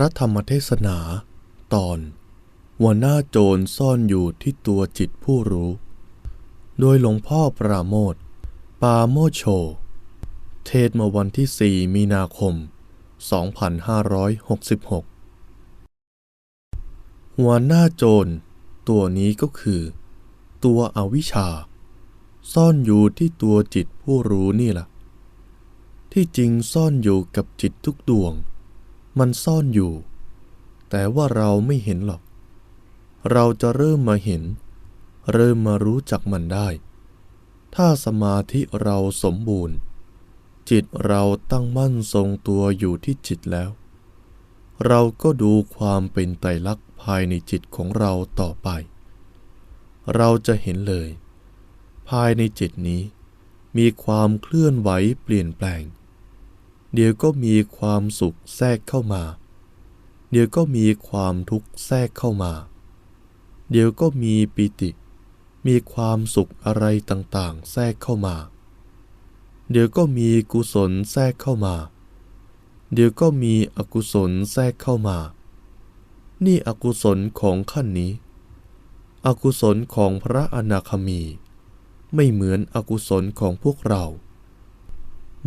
ระธรรมเทศนา ตอนหัวหน้าโจรซ่อนอยู่ที่ตัวจิตผู้รู้ โดยหลวงพ่อปราโมทปาโมโช เทศเมื่อวันที่ 4 มีนาคม 2566 หัวหน้าโจรตัวนี้ก็คือ ตัวอวิชชา ซ่อนอยู่ที่ตัวจิตผู้รู้นี่แหละที่จริงซ่อนอยู่กับจิตทุกดวง มันซ่อนอยู่ แต่ว่าเราไม่เห็นหรอก เราจะเริ่มมาเห็น เริ่มมารู้จักมันได้ ถ้าสมาธิเราสมบูรณ์ จิตเราตั้งมั่นทรงตัวอยู่ที่จิตแล้ว เราก็ดูความเป็นไตรลักษณ์ภายในจิตของเราต่อไป เราจะเห็นเลย ภายในจิตนี้มีความเคลื่อนไหวเปลี่ยนแปลง เดี๋ยวก็มีความสุขแทรกเข้ามา เดี๋ยวก็มีความทุกข์แทรกเข้ามา เดี๋ยวก็มีปิติ มีความสุขอะไรต่างๆ แทรกเข้ามา เดี๋ยวก็มีกุศลแทรกเข้ามา เดี๋ยวก็มีอกุศลแทรกเข้ามา นี่อกุศลของขั้นนี้ อกุศลของพระอนาคามี ไม่เหมือนอกุศลของพวกเรา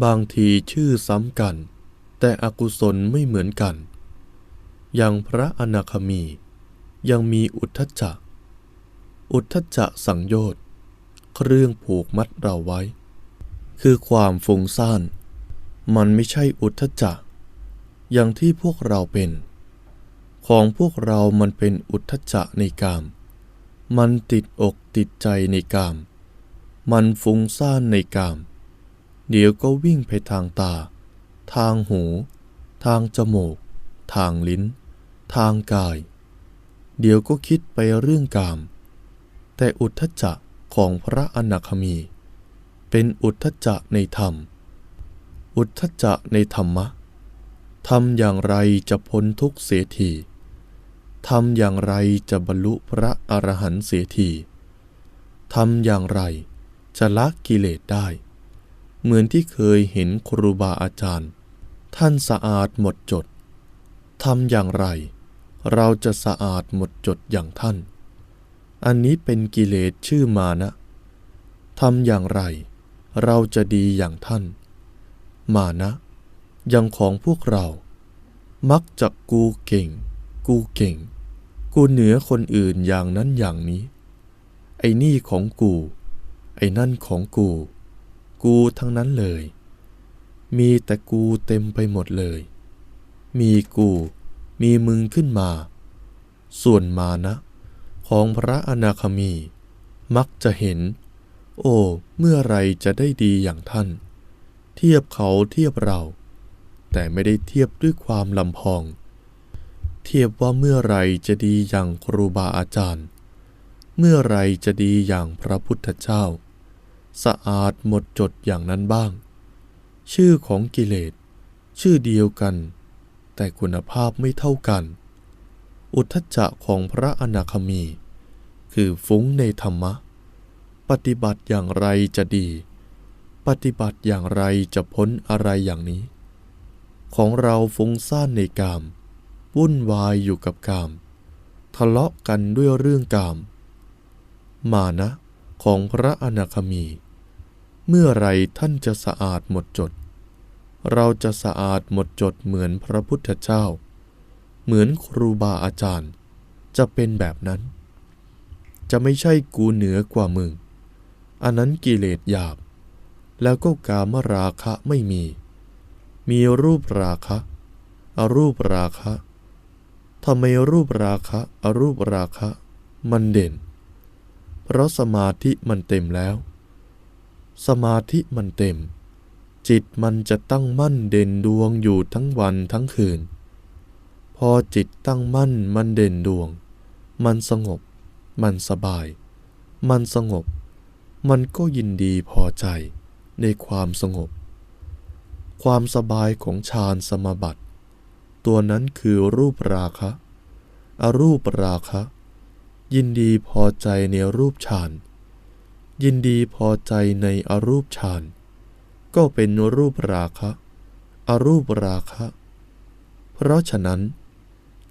บางทีชื่อซ้ำกัน แต่อกุศลไม่เหมือนกัน อย่างพระอนาคามี ยังมีอุทธัจจะอุทธจจะสังโยชน์เครื่องผูกมัดเราไว้ คือความฟุ้งซ่าน มันไม่ใช่อุทธจจะอย่างที่พวกเราเป็น ของพวกเรามันเป็นอุทธจจะในกาม มันติดอกติดใจในกาม มันฟุ้งซ่านในกาม เดี๋ยวก็วิ่งไปทางตา ทางหู ทางจมูก ทางลิ้น ทางกาย เดี๋ยวก็คิดไปเรื่องกาม แต่อุทธัจจะของพระอนาคามี เป็นอุทธัจจะในธรรม อุทธัจจะในธรรมะทำอย่างไรจะพ้นทุกเสียทีทำอย่างไรจะบรรลุพระอรหันต์เสียทีทำอย่างไรจะละกิเลสได้ เหมือนที่เคยเห็นครูบาอาจารย์ ท่านสะอาดหมดจดทำอย่างไร เราจะสะอาดหมดจดอย่างท่าน อันนี้เป็นกิเลสชื่อมานะทำอย่างไร เราจะดีอย่างท่าน มานะอย่างของพวกเรา มักจะกูเก่ง กูเก่ง กูเหนือคนอื่นอย่างนั้นอย่างนี้ ไอ้นี่ของกู ไอ้นั่นของกู กูทั้งนั้นเลย มีแต่กูเต็มไปหมดเลย มีกู มีมึงขึ้นมา ส่วนมานะ ของพระอนาคามี มักจะเห็น โอ้ เมื่อไรจะได้ดีอย่างท่าน เทียบเขาเทียบเรา แต่ไม่ได้เทียบด้วยความลำพอง เทียบว่าเมื่อไรจะดีอย่างครูบาอาจารย์ เมื่อไรจะดีอย่างพระพุทธเจ้า สะอาดหมดจดอย่างนั้นบ้าง ชื่อของกิเลส ชื่อเดียวกัน แต่คุณภาพไม่เท่ากัน อุทจจะของพระอนาคามี คือฟุ้งในธรรมะ ปฏิบัติอย่างไรจะดี ปฏิบัติอย่างไรจะพ้นอะไรอย่างนี้ ของเราฟุ้งซ่านในกาม วุ่นวายอยู่กับกาม ทะเลาะกันด้วยเรื่องกาม มานะของพระอนาคามี เมื่อไรท่านจะสะอาดหมดจด เราจะสะอาดหมดจดเหมือนพระพุทธเจ้า เหมือนครูบาอาจารย์ จะเป็นแบบนั้น จะไม่ใช่กูเหนือกว่ามึง อันนั้นกิเลสหยาบ แล้วก็กามราคะไม่มี มีรูปราคะอรูปราคะทำไมรูปราคะอรูปราคะ มันเด่น เพราะสมาธิมันเต็มแล้ว สมาธิมันเต็ม จิตมันจะตั้งมั่นเด่นดวงอยู่ทั้งวันทั้งคืน พอจิตตั้งมั่นมันเด่นดวง มันสงบ มันสบาย มันสงบ มันก็ยินดีพอใจในความสงบ ความสบายของฌานสมาบัติ ตัวนั้นคือรูปราคะ อรูปราคะ ยินดีพอใจในรูปฌาน ยินดีพอใจในอรูปฌานก็เป็นรูปราคะอรูปราคะ เพราะฉะนั้น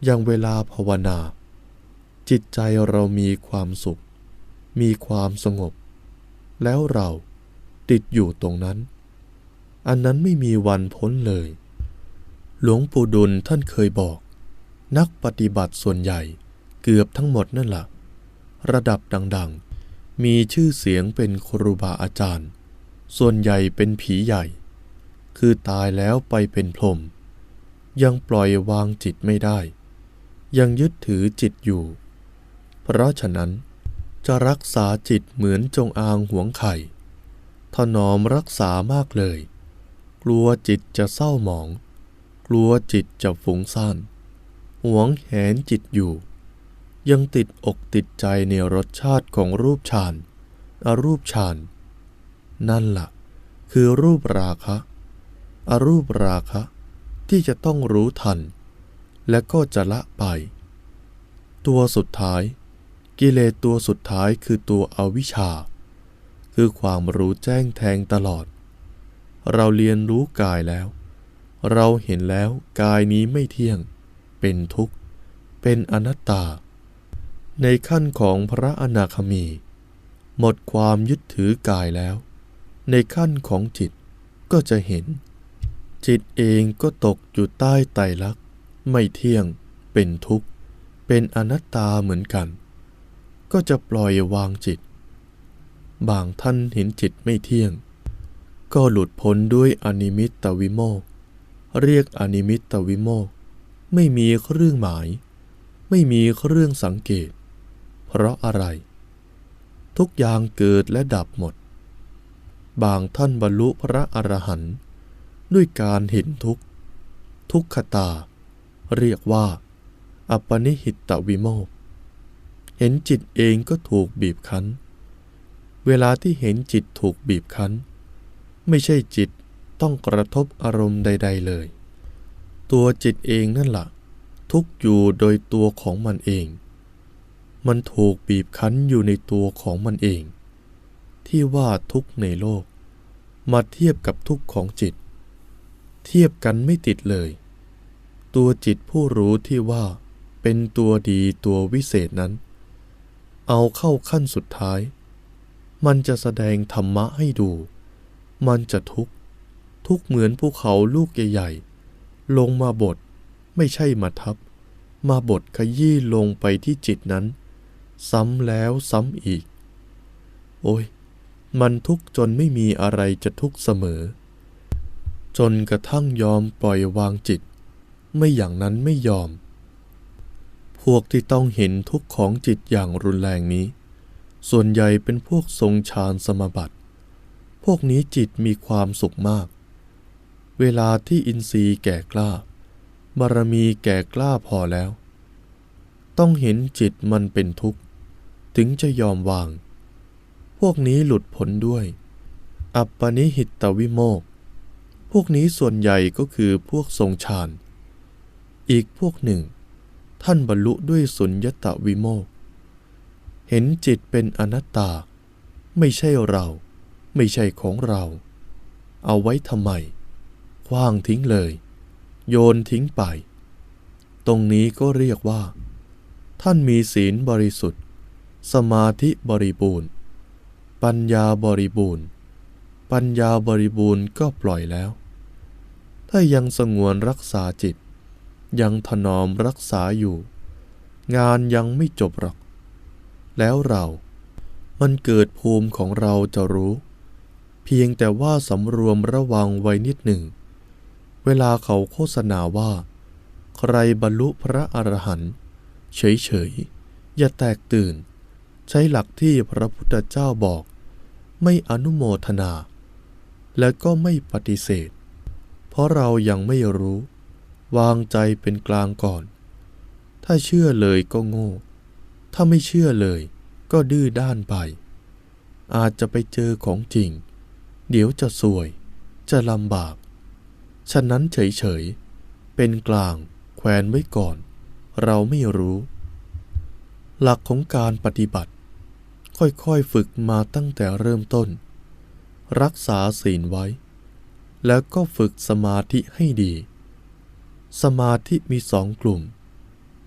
อย่างเวลาภาวนา จิตใจเรามีความสุข มีความสงบ แล้วเราติดอยู่ตรงนั้น อันนั้นไม่มีวันพ้นเลย หลวงปู่ดุลท่านเคยบอก นักปฏิบัติส่วนใหญ่เกือบทั้งหมดนั่นแหละระดับดัง ๆ มีชื่อเสียงเป็นครูบาอาจารย์ ส่วนใหญ่เป็นผีใหญ่ คือตายแล้วไปเป็นพรมยังปล่อยวางจิตไม่ได้ ยังยึดถือจิตอยู่ เพราะฉะนั้น จะรักษาจิตเหมือนจงอางหวงไข่ถนอมรักษามากเลย กลัวจิตจะเศร้าหมอง กลัวจิตจะฟุ้งซ่านหวงแหนจิตอยู่ ยังติดอกติดใจในรสชาติของรูปฌานอารูปฌานนั่นละ่ะ คือรูปราคะอารูปราคะ ที่จะต้องรู้ทัน และก็จะละไป ตัวสุดท้าย กิเลสตัวสุดท้ายคือตัวอวิชชา คือความรู้แจ้งแทงตลอด เราเรียนรู้กายแล้ว เราเห็นแล้วกายนี้ไม่เที่ยง เป็นทุกข์ เป็นอนัตตา ในขั้นของพระอนาคามี หมดความยึดถือกายแล้ว ในขั้นของจิตก็จะเห็น จิตเองก็ตกอยู่ใต้ไตรลักษณ์ไม่เที่ยง เป็นทุกข์ เป็นอนัตตาเหมือนกัน ก็จะปล่อยวางจิต บางท่านเห็นจิตไม่เที่ยง ก็หลุดพ้นด้วยอนิมิตตวิโมกเรียกอนิมิตตวิโมกไม่มีเครื่องหมาย ไม่มีเครื่องสังเกต ราะอะไร ทุกอย่างเกิดและดับหมด บางท่านบรรลุพระอรหันต์ด้วยการเห็นทุกทุกขตา เรียกว่า อัปปนิหิตตวิโมกเห็นจิตเองก็ถูกบีบคั้น เวลาที่เห็นจิตถูกบีบคั้น ไม่ใช่จิตต้องกระทบอารมณ์ใด ๆเลย ตัวจิตเองนั่นละ่ะ ทุกอยู่โดยตัวของมันเอง มันถูกบีบคั้นอยู่ในตัวของมันเอง ที่ว่าทุกในโลก มาเทียบกับทุกของจิต เทียบกันไม่ติดเลย ตัวจิตผู้รู้ที่ว่าเป็นตัวดีตัววิเศษนั้น เอาเข้าขั้นสุดท้าย มันจะแสดงธรรมะให้ดู มันจะทุกข์ ทุกเหมือนภูเขาลูกใหญ่ๆลงมาบดไม่ใช่มาทับมาบดขยี้ลงไปที่จิตนั้น ซ้ำแล้วซ้ำอีก โอ้ย มันทุกข์จนไม่มีอะไรจะทุกข์เสมอ จนกระทั่งยอมปล่อยวางจิต ไม่อย่างนั้นไม่ยอม พวกที่ต้องเห็นทุกข์ของจิตอย่างรุนแรงนี้ ส่วนใหญ่เป็นพวกทรงฌานสมบัติ พวกนี้จิตมีความสุขมาก เวลาที่อินทรีย์แก่กล้าบารมีแก่กล้าพอแล้ว ต้องเห็นจิตมันเป็นทุกข์ ถึงจะยอมวาง พวกนี้หลุดพ้นด้วย อัปปนิหิตตวิโมก พวกนี้ส่วนใหญ่ก็คือพวกทรงฌาน อีกพวกหนึ่ง ท่านบรรลุด้วยสุญญตวิโมก เห็นจิตเป็นอนัตตา ไม่ใช่เรา ไม่ใช่ของเรา เอาไว้ทำไม คว้างทิ้งเลย โยนทิ้งไป ตรงนี้ก็เรียกว่า ท่านมีศีลบริสุทธิ์ สมาธิบริบูรณ์ ปัญญาบริบูรณ์ ปัญญาบริบูรณ์ก็ปล่อยแล้ว ถ้ายังสงวนรักษาจิต ยังถนอมรักษาอยู่ งานยังไม่จบหรอก แล้วเรา มันเกิดภูมิของเราจะรู้ เพียงแต่ว่าสำรวมระวังไว้นิดหนึ่ง เวลาเขาโฆษณาว่า ใครบรรลุพระอรหันต์เฉยๆอย่าแตกตื่น ใช้หลักที่พระพุทธเจ้าบอก ไม่อนุโมทนา และก็ไม่ปฏิเสธ เพราะเรายังไม่รู้ วางใจเป็นกลางก่อน ถ้าเชื่อเลยก็โง่ ถ้าไม่เชื่อเลยก็ดื้อด้านไป อาจจะไปเจอของจริง เดี๋ยวจะสวย จะลำบาก ฉะนั้นเฉยๆ เป็นกลางแขวนไว้ก่อน เราไม่รู้ หลักของการปฏิบัติ ค่อยๆฝึกมาตั้งแต่เริ่มต้น รักษาศีลไว้ แล้วก็ฝึกสมาธิให้ดี สมาธิมีสองกลุ่ม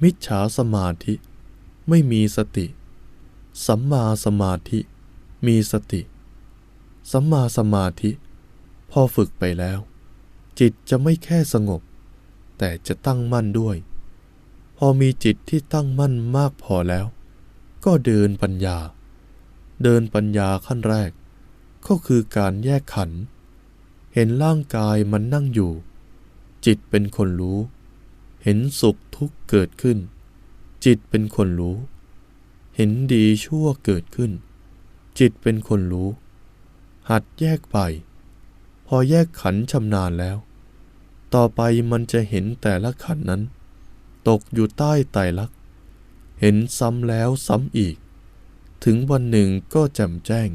มิจฉาสมาธิ ไม่มีสติ สัมมาสมาธิ มีสติ สัมมาสมาธิ พอฝึกไปแล้ว จิตจะไม่แค่สงบ แต่จะตั้งมั่นด้วย พอมีจิตที่ตั้งมั่นมากพอแล้ว ก็เดินปัญญา เดินปัญญาขั้นแรก ก็คือการแยกขัน เห็นร่างกายมันนั่งอยู่ จิตเป็นคนรู้ เห็นสุขทุกข์เกิดขึ้น จิตเป็นคนรู้ เห็นดีชั่วเกิดขึ้น จิตเป็นคนรู้ หัดแยกไป พอแยกขันชำนาญแล้ว ต่อไปมันจะเห็นแต่ละขันนั้น ตกอยู่ใต้ไตรลักษณ์เห็นซ้ำแล้วซ้ำอีก ถึงวันหนึ่งก็แจ่มแจ้ง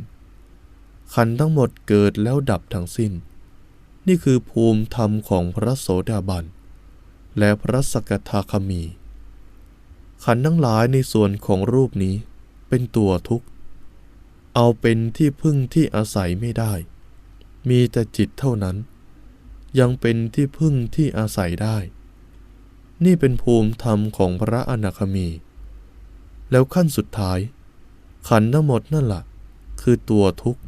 ขันทั้งหมดเกิดแล้วดับทั้งสิ้น นี่คือภูมิธรรมของพระโสดาบัน และพระสกทาคามี ขันทั้งหลายในส่วนของรูปนี้เป็นตัวทุกข์ เอาเป็นที่พึ่งที่อาศัยไม่ได้ มีแต่จิตเท่านั้น ยังเป็นที่พึ่งที่อาศัยได้ นี่เป็นภูมิธรรมของพระอนาคามี แล้วขั้นสุดท้าย ขันทั้งหมดนั่นแหละคือตัวทุกข์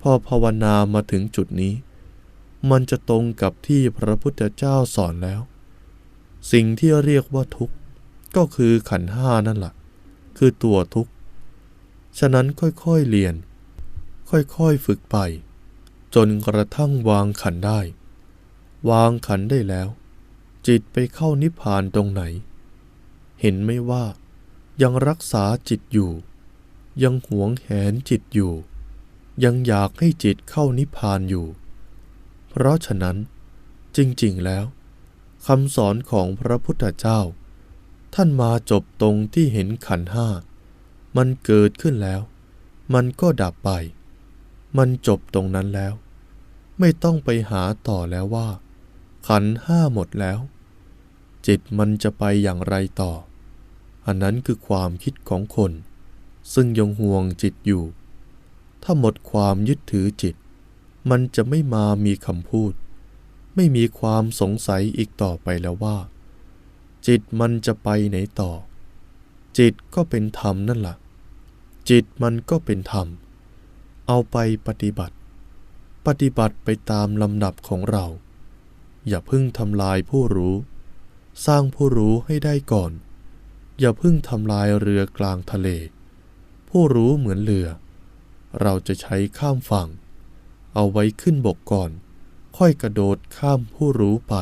พอภาวนามาถึงจุดนี้ มันจะตรงกับที่พระพุทธเจ้าสอนแล้ว สิ่งที่เรียกว่าทุกข์ ก็คือขันห้านั่นแหละคือตัวทุกข์ ฉะนั้นค่อยๆเรียน ค่อยๆฝึกไป จนกระทั่งวางขันได้ วางขันได้แล้ว จิตไปเข้านิพพานตรงไหน เห็นไหมว่ายังรักษาจิตอยู่ ยังหวงแหนจิตอยู่ ยังอยากให้จิตเข้านิพพานอยู่ เพราะฉะนั้นจริงๆแล้วคำสอนของพระพุทธเจ้า ท่านมาจบตรงที่เห็นขันห้า มันเกิดขึ้นแล้ว มันก็ดับไป มันจบตรงนั้นแล้ว ไม่ต้องไปหาต่อแล้วว่า ขันห้าหมดแล้ว จิตมันจะไปอย่างไรต่อ อันนั้นคือความคิดของคน ซึ่งยังห่วงจิตอยู่ ถ้าหมดความยึดถือจิต มันจะไม่มามีคำพูด ไม่มีความสงสัยอีกต่อไปแล้วว่า จิตมันจะไปไหนต่อ จิตก็เป็นธรรมนั่นแหละจิตมันก็เป็นธรรม เอาไปปฏิบัติ ปฏิบัติไปตามลำดับของเรา อย่าพิ่งทำลายผู้รู้ สร้างผู้รู้ให้ได้ก่อน อย่าพิ่งทำลายเรือกลางทะเล ผู้รู้เหมือนเรือ เราจะใช้ข้ามฝั่ง เอาไว้ขึ้นบกก่อน ค่อยกระโดดข้ามผู้รู้ไป